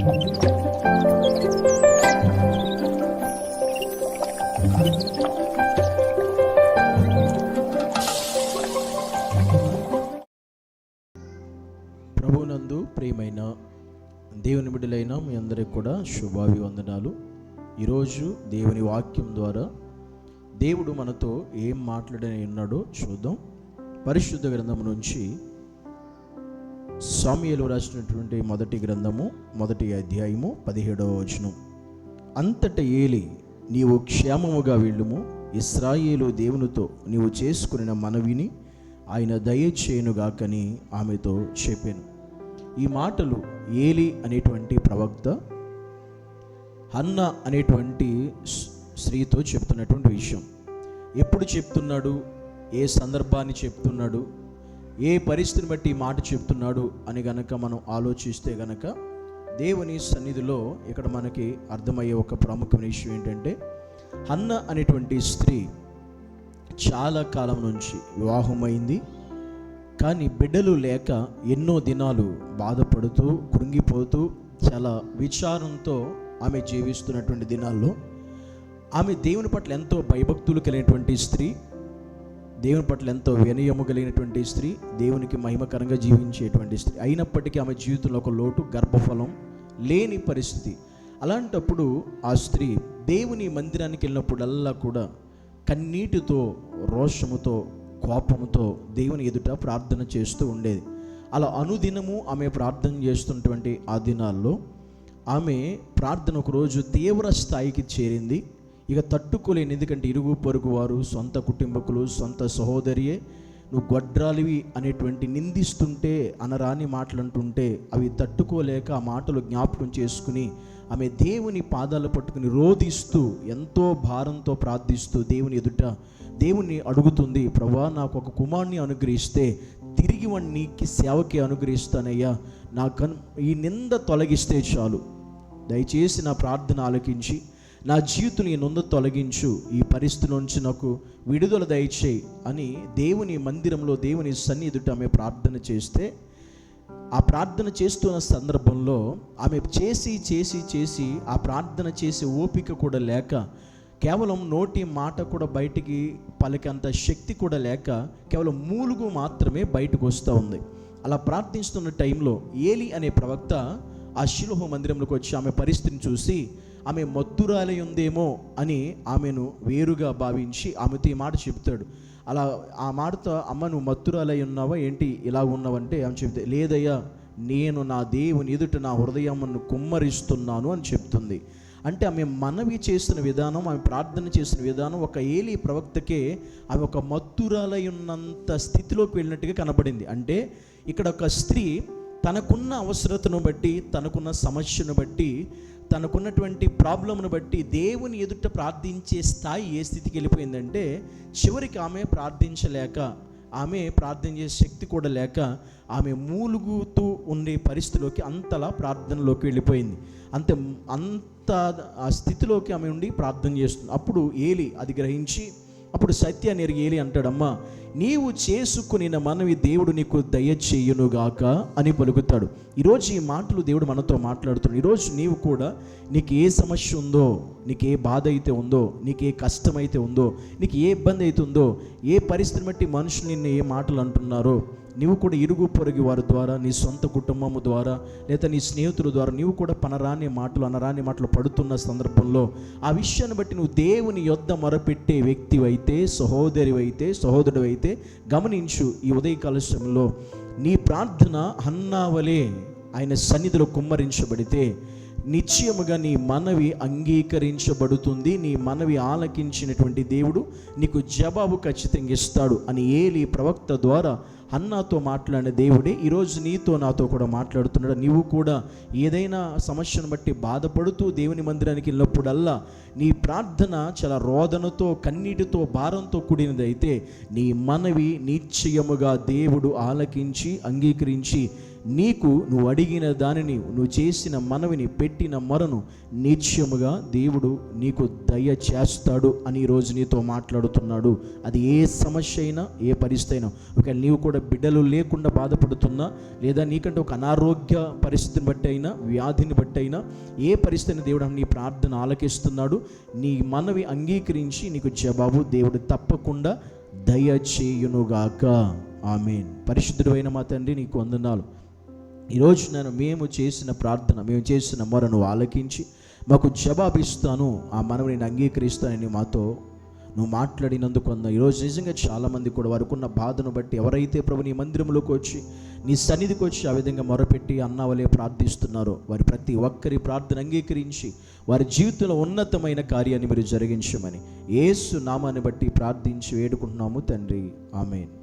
ప్రభునందు ప్రియమైన దేవుని బిడ్డలైన మీ అందరికి కూడా శుభాభివందనాలు. ఈరోజు దేవుని వాక్యం ద్వారా దేవుడు మనతో ఏం మాట్లాడని ఉన్నాడో చూద్దాం. పరిశుద్ధ గ్రంథం నుంచి సామ్యలు రాసినటువంటి మొదటి గ్రంథము మొదటి అధ్యాయము పదిహేడవ వచనం. అంతట ఏలి నీవు క్షేమముగా వెళ్ళుము ఇస్రాయేలు దేవునితో నీవు చేసుకున్న మనవిని ఆయన దయచేయునుగాకని ఆమెతో చెప్పాను. ఈ మాటలు ఏలి అనేటువంటి ప్రవక్త హన్న అనేటువంటి స్త్రీతో చెప్తున్నటువంటి విషయం. ఎప్పుడు చెప్తున్నాడు? ఏ సందర్భాన్ని చెప్తున్నాడు? ఏ పరిస్థితిని బట్టి ఈ మాట చెప్తున్నాడు అని గనక మనం ఆలోచిస్తే గనక దేవుని సన్నిధిలో ఇక్కడ మనకి అర్థమయ్యే ఒక ప్రముఖమైన విషయం ఏంటంటే హన్న అనేటువంటి స్త్రీ చాలా కాలం నుంచి వివాహమైంది. కానీ బిడ్డలు లేక ఎన్నో దినాలు బాధపడుతూ కృంగిపోతూ చాలా విచారంతో ఆమె జీవిస్తున్నటువంటి దినాల్లో ఆమె దేవుని పట్ల ఎంతో భయభక్తులు కలిగినటువంటి స్త్రీ దేవుని పట్ల ఎంతో వినయము కలిగినటువంటి స్త్రీ దేవునికి మహిమకరంగా జీవించేటువంటి స్త్రీ. అయినప్పటికీ ఆమె జీవితంలో ఒక లోటు గర్భఫలం లేని పరిస్థితి. అలాంటప్పుడు ఆ స్త్రీ దేవుని మందిరానికి వెళ్ళినప్పుడల్లా కూడా కన్నీటితో రోషముతో కోపముతో దేవుని ఎదుట ప్రార్థన చేస్తూ ఉండేది. అలా అనుదినము ఆమె ప్రార్థన చేస్తున్నటువంటి ఆ దినాల్లో ఆమె ప్రార్థన ఒకరోజు తీవ్ర స్థాయికి చేరింది. ఇక తట్టుకోలేని ఎందుకంటే ఇరుగు పొరుగు వారు సొంత కుటుంబకులు సొంత సహోదరియే. నువ్వు గొడ్రాలివి అనేటువంటి నిందిస్తుంటే అనరాని మాటలంటుంటే అవి తట్టుకోలేక ఆ మాటలు జ్ఞాపకం చేసుకుని ఆమె దేవుని పాదాలు పట్టుకుని రోధిస్తూ ఎంతో భారంతో ప్రార్థిస్తూ దేవుని ఎదుట దేవుని అడుగుతుంది ప్రభా నాకు ఒక కుమారుని అనుగ్రహిస్తే తిరిగి వాడిని సేవకి అనుగ్రహిస్తానయ్యా. నా కన్ ఈ నింద తొలగిస్తే చాలు. దయచేసి నా ప్రార్థన ఆలకించి నా జీవితం ఈ నొంద తొలగించు ఈ పరిస్థితి నుంచి నాకు విడుదల దయచేయి అని దేవుని మందిరంలో దేవుని సన్నిధుట ఆమె ప్రార్థన చేస్తే ఆ ప్రార్థన చేస్తున్న సందర్భంలో ఆమె చేసి చేసి చేసి ఆ ప్రార్థన చేసే ఓపిక కూడా లేక కేవలం నోటి మాట కూడా బయటికి పలికంత శక్తి కూడా లేక కేవలం మూలుగు మాత్రమే బయటకు వస్తూ ఉంది. అలా ప్రార్థిస్తున్న టైంలో ఏలి అనే ప్రవక్త ఆ శిలోహ మందిరంలోకి వచ్చి ఆమె పరిస్థితిని చూసి ఆమె మత్తురాలై ఉందేమో అని ఆమెను వేరుగా భావించి ఆమెతో ఈ మాట చెప్తాడు అలా ఆ మాటతో అమ్మ నువ్వు మత్తురాలై ఉన్నావా? ఏంటి ఇలా ఉన్నావంటే? ఆమె చెప్తే లేదయ్యా నేను నా దేవుని ఎదుట నా హృదయమును కుమ్మరిస్తున్నాను అని చెప్తుంది అంటే ఆమె మనవి చేసిన విధానం ఆమె ప్రార్థన చేసిన విధానం ఒక ఏలి ప్రవక్తకే ఆమె ఒక మత్తురాలై ఉన్నంత స్థితిలోకి వెళ్ళినట్టుగా కనబడింది. అంటే ఇక్కడ ఒక స్త్రీ తనకున్న అవసరతను బట్టి తనకున్న సమస్యను బట్టి తనకున్నటువంటి ప్రాబ్లంను బట్టి దేవుని ఎదుట ప్రార్థించే స్థాయి ఏ స్థితికి వెళ్ళిపోయిందంటే చివరికి ఆమె ప్రార్థించలేక ఆమె ప్రార్థన చేసే శక్తి కూడా లేక ఆమె మూలుగుతూ ఉండే పరిస్థితిలోకి అంతలా ప్రార్థనలోకి వెళ్ళిపోయింది. అంతే అంత ఆ స్థితిలోకి ఆమె ఉండి ప్రార్థన చేస్తుంది. అప్పుడు ఏలి అది గ్రహించి అప్పుడు సత్య ఎరిగి ఏలి అంటాడమ్మా నీవు చేసుకుని మనవి దేవుడు నీకు దయచేయునుగాక అని పలుకుతాడు. ఈరోజు ఈ మాటలు దేవుడు మనతో మాట్లాడుతున్నాడు. ఈరోజు నీవు కూడా నీకు ఏ సమస్య ఉందో నీకు ఏ బాధ అయితే ఉందో నీకు ఏ కష్టం అయితే ఉందో నీకు ఏ ఇబ్బంది అయితే ఉందో ఏ పరిస్థితిని బట్టి మనుషులు నిన్ను ఏ మాటలు అంటున్నారో నీవు కూడా ఇరుగు పొరుగు వారి ద్వారా నీ సొంత కుటుంబము ద్వారా లేదా నీ స్నేహితుల ద్వారా నీవు కూడా పనరాని మాటలు అనరాని మాటలు పడుతున్న సందర్భంలో ఆ విషయాన్ని బట్టి నువ్వు దేవుని యొద్ద మొరపెట్టే వ్యక్తివైతే సహోదరివైతే సహోదరుడైతే గమనించు ఈ ఉదయకాల సమయంలో. నీ ప్రార్థన హన్నావలే ఆయన సన్నిధిలో కుమ్మరించబడితే నిశ్చయముగా నీ మనవి అంగీకరించబడుతుంది. నీ మనవి ఆలకించినటువంటి దేవుడు నీకు జవాబు ఖచ్చితంగా ఇస్తాడు అని ఏలి ప్రవక్త ద్వారా అన్నాతో మాట్లాడిన దేవుడే ఈరోజు నీతో నాతో కూడా మాట్లాడుతున్నాడు. నీవు కూడా ఏదైనా సమస్యను బట్టి బాధపడుతూ దేవుని మందిరానికి వెళ్ళినప్పుడల్లా నీ ప్రార్థన చాలా రోదనతో కన్నీటితో భారంతో కూడినదైతే నీ మనవి నిశ్చయముగా దేవుడు ఆలకించి అంగీకరించి నీకు నువ్వు అడిగిన దానిని నువ్వు చేసిన మనవిని పెట్టిన మరను నిత్యముగా దేవుడు నీకు దయ చేస్తాడు అని ఈరోజు నీతో మాట్లాడుతున్నాడు. అది ఏ సమస్య అయినా ఏ పరిస్థితి అయినా. ఒకవేళ నీవు కూడా బిడ్డలు లేకుండా బాధపడుతున్నా లేదా నీకంటే ఒక అనారోగ్య పరిస్థితిని బట్టి అయినా వ్యాధిని బట్టి అయినా ఏ పరిస్థితిని దేవుడు నీ ప్రార్థన ఆలకిస్తున్నాడు. నీ మనవి అంగీకరించి నీకు జవాబు దేవుడు తప్పకుండా దయచేయునుగాక. ఆమెన్. పరిశుద్ధుడు అయిన మా తండ్రి నీకు వందనాలు. ఈరోజు నేను మేము చేసిన ప్రార్థన మేము చేసిన మొరను ఆలకించి మాకు జవాబిస్తాను ఆ మనవి నేను అంగీకరిస్తానని మాతో నువ్వు మాట్లాడినందుకు అన్న ఈరోజు నిజంగా చాలామంది కూడా వారికి ఉన్న బాధను బట్టి ఎవరైతే ప్రభు నీ మందిరంలోకి వచ్చి నీ సన్నిధికి వచ్చి ఆ విధంగా మొరపెట్టి అన్నవలే ప్రార్థిస్తున్నారో వారి ప్రతి ఒక్కరి ప్రార్థన అంగీకరించి వారి జీవితంలో ఉన్నతమైన కార్యాన్ని మీరు జరిగించమని ఏసు నామాన్ని బట్టి ప్రార్థించి వేడుకుంటున్నాము తండ్రి. ఆమెన్.